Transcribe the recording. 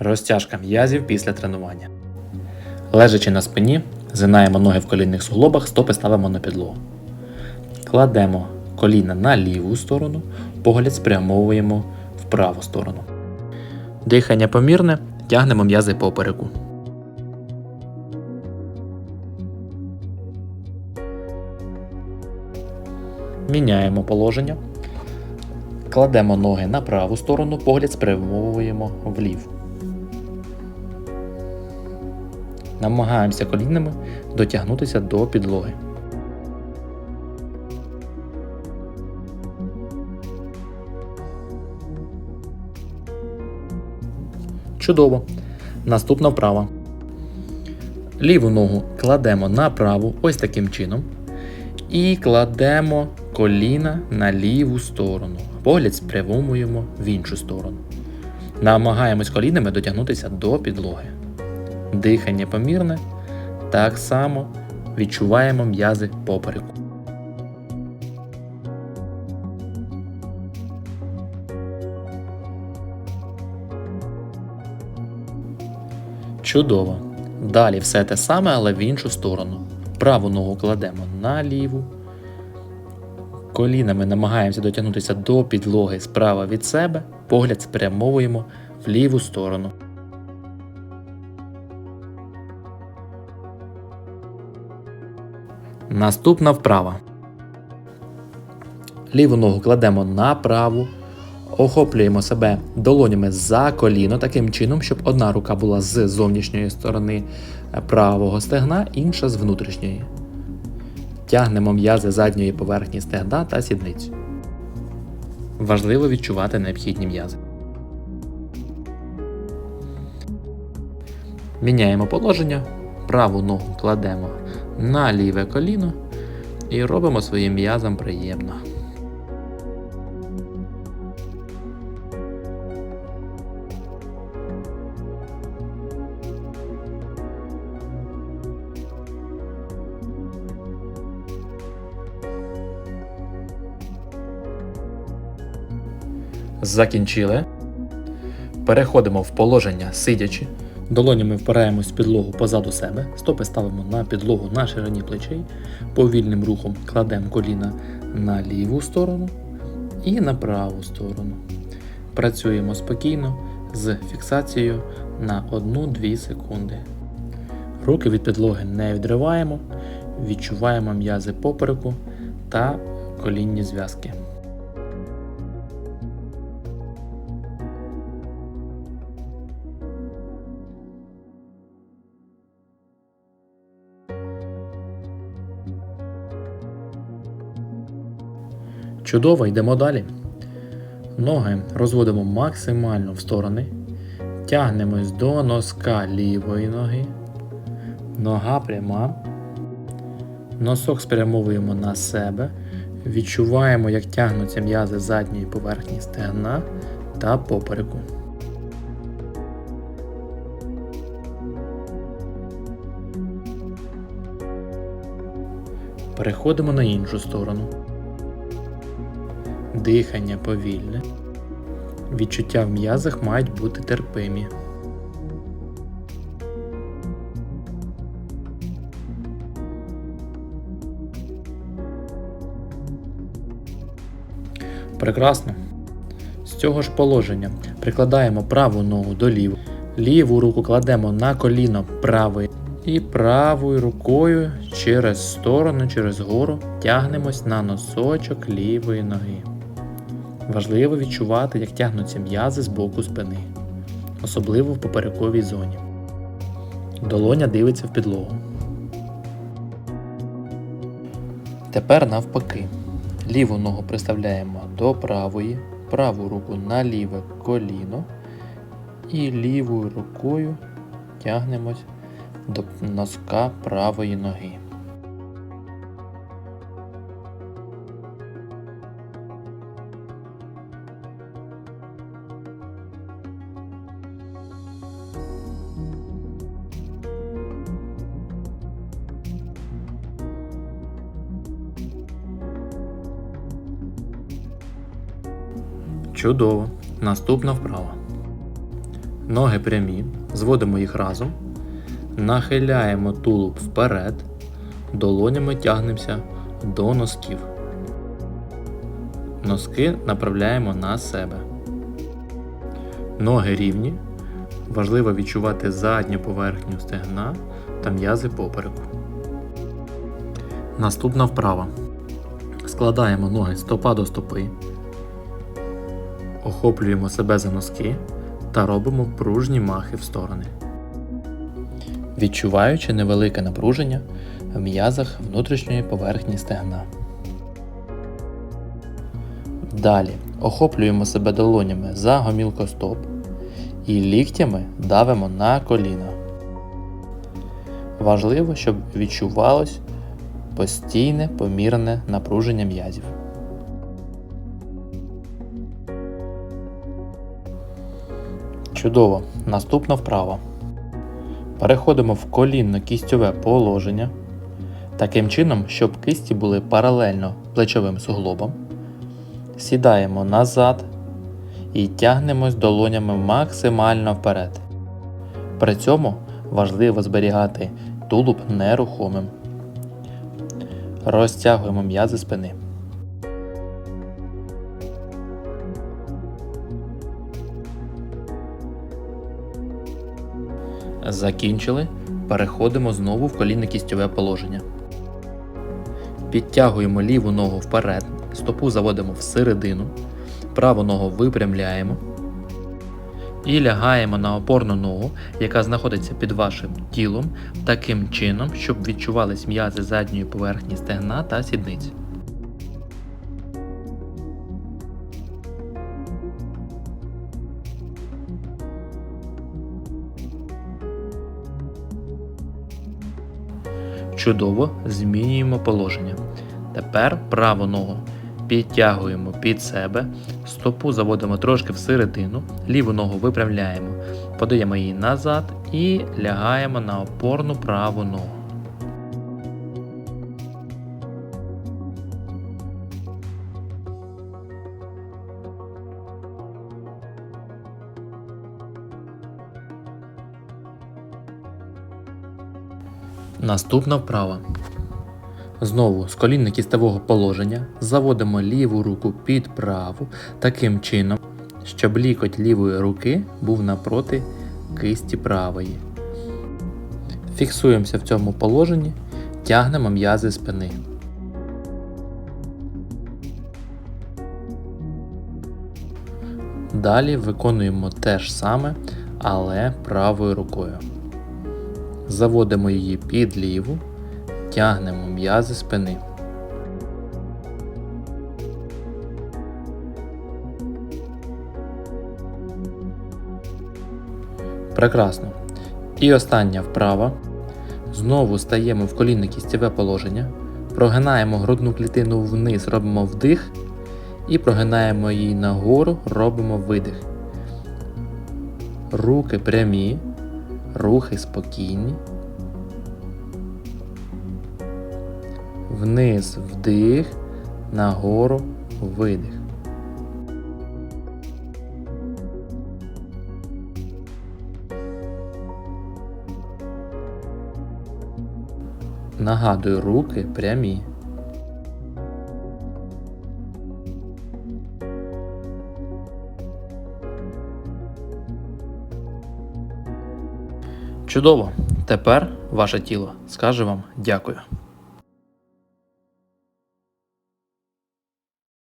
Розтяжка м'язів після тренування. Лежачи на спині, згинаємо ноги в колінних суглобах, стопи ставимо на підлогу. Кладемо коліна на ліву сторону, погляд спрямовуємо в праву сторону. Дихання помірне, тягнемо м'язи попереку. Міняємо положення. Кладемо ноги на праву сторону, погляд спрямовуємо вліво. Намагаємося колінами дотягнутися до підлоги. Чудово. Наступна вправа. Ліву ногу кладемо на праву, ось таким чином. І кладемо коліна на ліву сторону. Погляд спрямовуємо в іншу сторону. Намагаємось колінами дотягнутися до підлоги. Дихання помірне. Так само відчуваємо м'язи попереку. Чудово. Далі все те саме, але в іншу сторону. Праву ногу кладемо на ліву. Колінами намагаємося дотягнутися до підлоги справа від себе, погляд спрямовуємо в ліву сторону. Наступна вправа. Ліву ногу кладемо на праву, охоплюємо себе долонями за коліно таким чином, щоб одна рука була з зовнішньої сторони правого стегна, інша з внутрішньої. Тягнемо м'язи задньої поверхні стегна та сідницю. Важливо відчувати необхідні м'язи. Міняємо положення. Праву ногу кладемо на ліве коліно і робимо своїм м'язам приємно. Закінчили. Переходимо в положення сидячи. Долонями впираємось в підлогу позаду себе, стопи ставимо на підлогу на ширині плечей, повільним рухом кладемо коліна на ліву сторону і на праву сторону. Працюємо спокійно з фіксацією на 1-2 секунди. Руки від підлоги не відриваємо, відчуваємо м'язи попереку та колінні зв'язки. Чудово, йдемо далі. Ноги розводимо максимально в сторони. Тягнемось до носка лівої ноги. Нога пряма. Носок спрямовуємо на себе. Відчуваємо, як тягнуться м'язи задньої поверхні стегна та попереку. Переходимо на іншу сторону. Дихання повільне. Відчуття в м'язах мають бути терпимі. Прекрасно. З цього ж положення прикладаємо праву ногу до лівої, ліву руку кладемо на коліно правої і правою рукою через сторону, через гору тягнемось на носочок лівої ноги. Важливо відчувати, як тягнуться м'язи з боку спини, особливо в поперековій зоні. Долоня дивиться в підлогу. Тепер навпаки. Ліву ногу приставляємо до правої, праву руку на ліве коліно і лівою рукою тягнемось до носка правої ноги. Чудово. Наступна вправа. Ноги прямі, зводимо їх разом, нахиляємо тулуб вперед, долонями тягнемося до носків. Носки направляємо на себе. Ноги рівні. Важливо відчувати задню поверхню стегна та м'язи попереку. Наступна вправа. Складаємо ноги стопа до стопи, охоплюємо себе за носки та робимо пружні махи в сторони. Відчуваючи невелике напруження в м'язах внутрішньої поверхні стегна. Далі охоплюємо себе долонями за гомілкостоп і ліктями давимо на коліна. Важливо, щоб відчувалось постійне помірне напруження м'язів. Чудово! Наступна вправа. Переходимо в колінно-кістьове положення. Таким чином, щоб кисті були паралельно плечовим суглобам. Сідаємо назад і тягнемось долонями максимально вперед. При цьому важливо зберігати тулуб нерухомим. Розтягуємо м'язи спини. Закінчили. Переходимо знову в колінно-кістьове положення. Підтягуємо ліву ногу вперед, стопу заводимо всередину, праву ногу випрямляємо і лягаємо на опорну ногу, яка знаходиться під вашим тілом, таким чином, щоб відчувались м'язи задньої поверхні стегна та сідниці. Чудово змінюємо положення. Тепер праву ногу підтягуємо під себе, стопу заводимо трошки всередину, ліву ногу виправляємо, подаємо її назад і лягаємо на опорну праву ногу. Наступна вправа. Знову з колінно-кістового положення заводимо ліву руку під праву таким чином, щоб лікоть лівої руки був напроти кисті правої. Фіксуємося в цьому положенні, тягнемо м'язи спини. Далі виконуємо те ж саме, але правою рукою. Заводимо її під ліву, тягнемо м'язи спини. Прекрасно. І остання вправа. Знову стаємо в колінно-кістєве положення, прогинаємо грудну клітину вниз, робимо вдих і прогинаємо її нагору, робимо видих. Руки прямі, рухи спокійні. Вниз вдих, нагору видих. Нагадую, руки прямі. Чудово! Тепер ваше тіло скаже вам дякую.